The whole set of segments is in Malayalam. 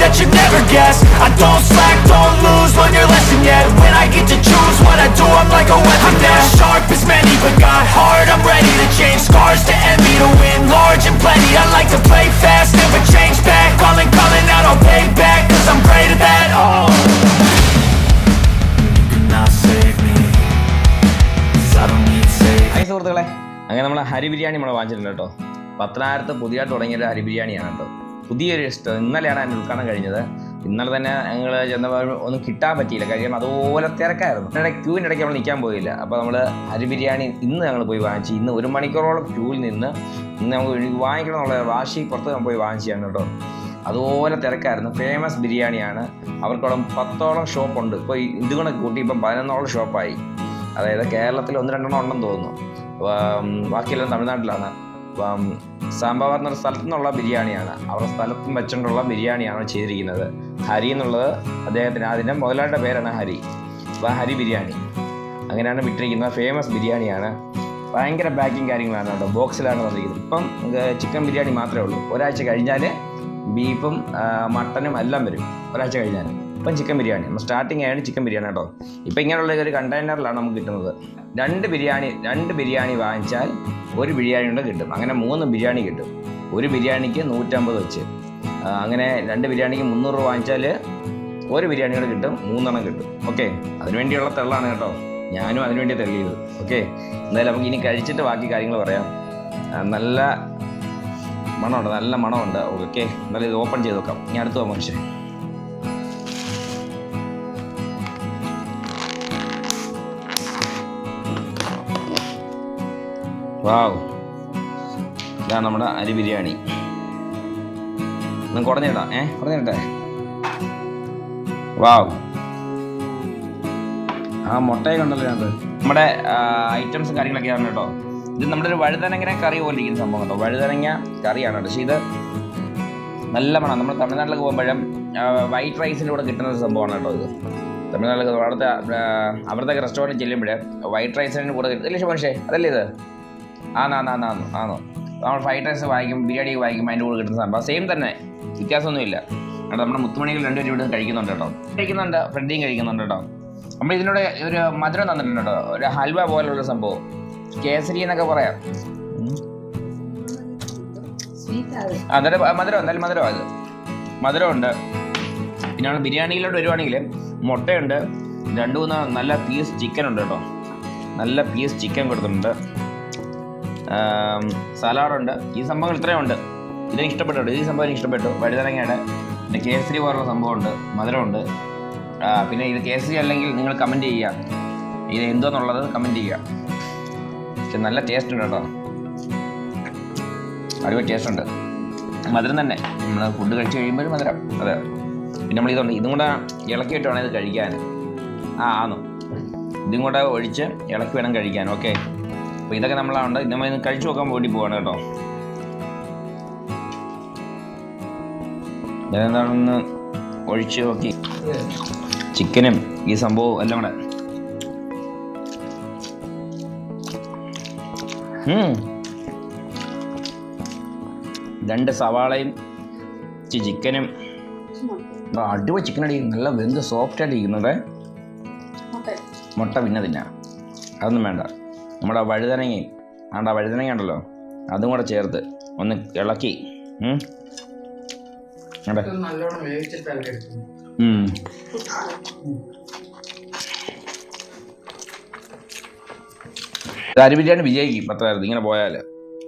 that you never guess I don't slack, don't lose, learn your lesson yet When I get to choose what I do, I'm like a weapon I'm not sharp as many, but got hard, I'm ready to change scars to envy To win large and plenty I like to play fast, never change back Calling, calling out, I'll pay back Cause I'm great at that, oh You cannot save me Cause I don't need saving hi സുഹൃത്തുക്കളെ അങ്ങനെ നമ്മൾ ഹരി ബിരിയാണി നമ്മൾ വാങ്ങിച്ചിട്ടുണ്ട് കേട്ടോ പത്തനായിരത്ത് പുതിയതായിട്ട് തുടങ്ങിയൊരു ഹരി ബിരിയാണിയാണ് കേട്ടോ പുതിയൊരു ഇഷ്ടം ഇന്നലെയാണ് അതിന്റെ ഉദ്ഘാടനം കഴിഞ്ഞത്. ഇന്നലെ തന്നെ ഞങ്ങൾ ചെന്നപ്പോൾ ഒന്നും കിട്ടാൻ പറ്റിയില്ല. കാര്യം അതുപോലെ തിരക്കായിരുന്നു. ഇടയ്ക്ക് ക്യൂവിന്റെ ഇടയ്ക്ക് നമ്മൾ നിൽക്കാൻ പോയില്ല. അപ്പോൾ നമ്മൾ അരി ബിരിയാണി ഇന്ന് ഞങ്ങൾ പോയി വാങ്ങിച്ചു ഇന്ന് ഒരു മണിക്കൂറോളം ക്യൂവിൽ നിന്ന് ഇന്ന് നമുക്ക് വാങ്ങിക്കണം എന്നുള്ള വാശി പുറത്ത് നമ്മൾ പോയി വാങ്ങിച്ചാണ് കേട്ടോ. അതുപോലെ തിരക്കായിരുന്നു. ഫേമസ് ബിരിയാണിയാണ്. അവർക്കോളം പത്തോളം ഷോപ്പുണ്ട്. ഇപ്പോൾ ഇതുകൊണ്ട് കൂട്ടി ഇപ്പം പതിനൊന്നോളം ഷോപ്പായി. അതായത് കേരളത്തിൽ ഒന്ന് രണ്ടെണ്ണം ഉണ്ടെന്ന് തോന്നുന്നു. ബാക്കിയെല്ലാം തമിഴ്നാട്ടിലാണ്. അപ്പം സാമ്പാർ എന്നൊരു സ്ഥലത്തു നിന്നുള്ള ബിരിയാണിയാണ്. അവരുടെ സ്ഥലത്തും വെച്ചുകൊണ്ടുള്ള ബിരിയാണിയാണ് ചെയ്തിരിക്കുന്നത്. ഹരി എന്നുള്ളത് അദ്ദേഹത്തിന് അതിന്റെ മുതലാളിയുടെ പേരാണ് ഹരി. അപ്പോൾ ഹരി ബിരിയാണി. അങ്ങനെയാണ് വിട്ടിരിക്കുന്നത്. ഫേമസ് ബിരിയാണിയാണ്. ഭയങ്കര പാക്കിങ് കാര്യങ്ങളാണ് കേട്ടോ. ബോക്സിലാണ് വന്നിരിക്കുന്നത്. ഇപ്പം ചിക്കൻ ബിരിയാണി മാത്രമേ ഉള്ളൂ. ഒരാഴ്ച കഴിഞ്ഞാൽ ബീഫും മട്ടനും എല്ലാം വരും. ഒരാഴ്ച കഴിഞ്ഞാൽ ഇപ്പം ചിക്കൻ ബിരിയാണി. നമ്മൾ സ്റ്റാർട്ടിങ് ആയാണ് ചിക്കൻ ബിരിയാണി കേട്ടോ ഇപ്പം ഇങ്ങനെയുള്ള ഒരു കണ്ടെയ്നറിലാണ് നമുക്ക് കിട്ടുന്നത്. രണ്ട് ബിരിയാണി രണ്ട് ബിരിയാണി വാങ്ങിച്ചാൽ ഒരു ബിരിയാണി കൊണ്ട് കിട്ടും. അങ്ങനെ മൂന്ന് ബിരിയാണി കിട്ടും. ഒരു ബിരിയാണിക്ക് നൂറ്റമ്പത് വെച്ച്. അങ്ങനെ രണ്ട് ബിരിയാണിക്ക് മുന്നൂറ് രൂപ വാങ്ങിച്ചാൽ ഒരു ബിരിയാണി കൂടെ കിട്ടും. മൂന്നെണ്ണം കിട്ടും. ഓക്കെ? അതിനുവേണ്ടിയുള്ള തെള്ളാണ് കേട്ടോ. ഞാനും അതിനുവേണ്ടി തെളിയത് ഓക്കെ? എന്തായാലും നമുക്ക് ഇനി കഴിച്ചിട്ട് ബാക്കി കാര്യങ്ങൾ പറയാം. നല്ല മണമുണ്ട്. നല്ല മണമുണ്ട്. ഓക്കെ? എന്നാലും ഇത് ഓപ്പൺ ചെയ്ത് നോക്കാം ഇനി അടുത്ത് പോകാം മനുഷ്യൻ വാവ്. ഇതാണ് നമ്മുടെ അരി ബിരിയാണി. ഒന്ന് കുടഞ്ഞിടാം ഏ? കുടഞ്ഞിട്ടെ വാവ്. ആ മുട്ടയൊക്കെ ഉണ്ടല്ലോ അത് നമ്മുടെ കാര്യങ്ങളൊക്കെ ആണ് കേട്ടോ. ഇത് നമ്മുടെ ഒരു വഴുതനങ്ങ കറി പോലെ ഇരിക്കുന്ന സംഭവം കേട്ടോ. വഴുതനങ്ങ കറിയാണ് പക്ഷേ ഇത് നല്ല മണം നമ്മൾ തമിഴ്നാട്ടിലൊക്കെ പോകുമ്പോഴും വൈറ്റ് റൈസിന്റെ കൂടെ കിട്ടുന്ന സംഭവമാണ് കേട്ടോ ഇത്. തമിഴ്നാട്ടിലൊക്കെ അവിടുത്തെ അവിടുത്തെ റെസ്റ്റോറന്റ് ചെല്ലുമ്പോൾ വൈറ്റ് റൈസിന്റെ കൂടെ കിട്ടും. ഇല്ലേ അതല്ലേ ഇത്? ആന്ന് ആന്ന് ആന്ന് നമ്മൾ ഫ്രൈഡ് റൈസ് വാങ്ങിക്കും ബിരിയാണി വാങ്ങിക്കും അതിന്റെ കൂടെ കിട്ടുന്ന സംഭവം. സെയിം തന്നെ. വ്യത്യാസമൊന്നുമില്ല. കേട്ടോ നമ്മുടെ മുത്തുമണികൾ രണ്ടുപേരും ഇവിടെ കഴിക്കുന്നുണ്ട് കേട്ടോ. കഴിക്കുന്നുണ്ട് ഫ്രണ്ടിയും കഴിക്കുന്നുണ്ട് കേട്ടോ. നമ്മൾ ഇതിനോട് ഒരു മധുരം തന്നിട്ടുണ്ട് കേട്ടോ. ഒരു ഹൽവ പോലുള്ള സംഭവം. കേസരി എന്നൊക്കെ പറയാം. അന്നേരം മധുരം എന്തായാലും മധുരം അത്. മധുരമുണ്ട്. പിന്നെ നമ്മൾ ബിരിയാണിയിലോട്ട് വരുവാണെങ്കിൽ മുട്ടയുണ്ട്. രണ്ട് മൂന്ന് നല്ല പീസ് ചിക്കൻ ഉണ്ട് കേട്ടോ. നല്ല പീസ് ചിക്കൻ കൊടുത്തിട്ടുണ്ട്. സലാഡുണ്ട്. ഈ സംഭവങ്ങൾ ഇത്രയും ഉണ്ട്. ഇതെനിക്ക് ഇഷ്ടപ്പെട്ടു. ഈ സംഭവം എനിക്ക് ഇഷ്ടപ്പെട്ടു. വഴുതനങ്ങയുടെ പിന്നെ കേസരി പോലുള്ള സംഭവമുണ്ട്. മധുരമുണ്ട്. പിന്നെ ഇത് കേസരി അല്ലെങ്കിൽ നിങ്ങൾ കമന്റ് ചെയ്യുക. ഇത് എന്തോന്നുള്ളത് കമന്റ് ചെയ്യുക. പക്ഷെ നല്ല ടേസ്റ്റ് ഉണ്ട് കേട്ടോ. അടിപൊളി ടേസ്റ്റ് ഉണ്ട്. മധുരം തന്നെ. നമ്മൾ ഫുഡ് കഴിച്ച് കഴിയുമ്പോൾ മധുരം. അതെ. പിന്നെ നമ്മൾ ഇതുണ്ട്. ഇതും കൂടെ ഇളക്കിയിട്ട് വേണം ഇത് കഴിക്കാൻ. ആ ആന്നു. ഇതും കൂടെ ഒഴിച്ച് ഇളക്കി വേണം കഴിക്കാൻ. ഓക്കെ അപ്പോൾ ഇതൊക്കെ നമ്മളാണ്ട് നമ്മൾ ഇന്ന് കഴിച്ചു നോക്കാൻ വേണ്ടി പോവാണ് കേട്ടോ. ഇതെന്താണെന്ന് ഒഴിച്ച് നോക്കി. ചിക്കനും ഈ സംഭവവും എല്ലാം കൂടെ. രണ്ട് സവാളയും ചിക്കനും. അടിപൊളി ചിക്കൻ അടി. നല്ല വെന്ത് സോഫ്റ്റ് ആയിട്ട് ഇരിക്കുന്നുണ്ട് മുട്ട പിന്നെ തിന്നാം. അതൊന്നും വേണ്ട. നമ്മുടെ വഴുതനങ്ങയും ആണ്ട വഴുതനങ്ങ ഉണ്ടല്ലോ. അതും കൂടെ ചേർത്ത് ഒന്ന് ഇളക്കി. അരി ബിരിയാണി വിജയിക്കും പത്തായിരത്തി. ഇങ്ങനെ പോയാൽ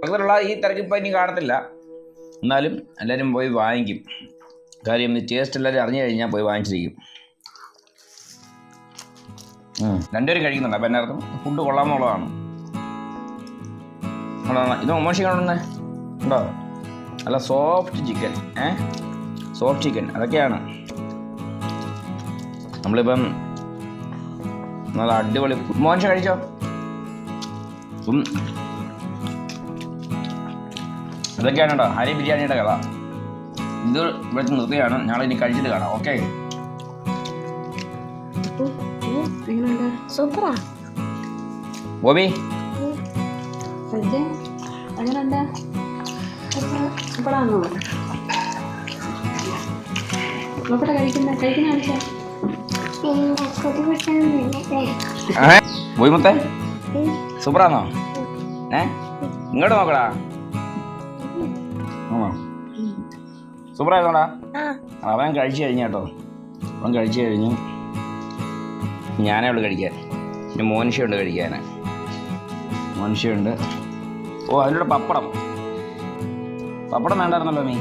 പത്രമുള്ള ഈ തിരക്കിപ്പോൾ ഇനി കാണത്തില്ല. എന്നാലും എല്ലാവരും പോയി വാങ്ങിക്കും. കാര്യം ഈ ടേസ്റ്റ് എല്ലാവരും അറിഞ്ഞു കഴിഞ്ഞാൽ പോയി വാങ്ങിച്ചിരിക്കും. രണ്ടുപേരും കഴിക്കുന്നുണ്ട്. അപ്പം എന്നർത്ഥം ഫുഡ് കൊള്ളാമെന്നുള്ളതാണ്. ഇത് മോശം കാണുന്നേ ഉണ്ടോ? അല്ല സോഫ്റ്റ് ചിക്കൻ ഏ? സോഫ്റ്റ് ചിക്കൻ അതൊക്കെയാണ്. നമ്മളിപ്പം നല്ല അടിപൊളി മോശം കഴിച്ചോ? ഇതൊക്കെയാണ് കേട്ടോ ഹരി ബിരിയാണിയുടെ കഥ ഇത് ഇവിടെ നിർത്തുകയാണ് ഞങ്ങൾ ഇനി കഴിച്ചിട്ട് കാണാം ഓക്കെ? ബോബി സജ്ജ എങ്ങനെയുണ്ട് സൂപ്പറാണോ നോക്കട്ടെ കഴിക്കുന്ന? കഴിക്കുന്ന കാണിച്ചാ ബോയ് മുത്തേ സൂപ്പറാന്നോ? ഏ? ഇങ്ങോട്ട് നോക്കടാ. സൂപ്പറായിരുന്നോടാ? അവൻ കഴിച്ചു കഴിഞ്ഞ കേട്ടോ. അവൻ കഴിച്ചു കഴിഞ്ഞു ഞാനേ ഉള്ളു കഴിക്കാൻ. പിന്നെ മോനിഷയുണ്ട് കഴിക്കാൻ മോനിഷയുണ്ട്. ഓ അതിലൂടെ പപ്പടം. പപ്പടം വേണ്ടായിരുന്നല്ലോ നീ.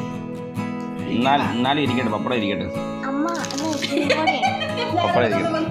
എന്നാൽ എന്നാലും ഇരിക്കട്ടെ പപ്പടം ഇരിക്കട്ടെ. പപ്പടം ഇരിക്കട്ടെ.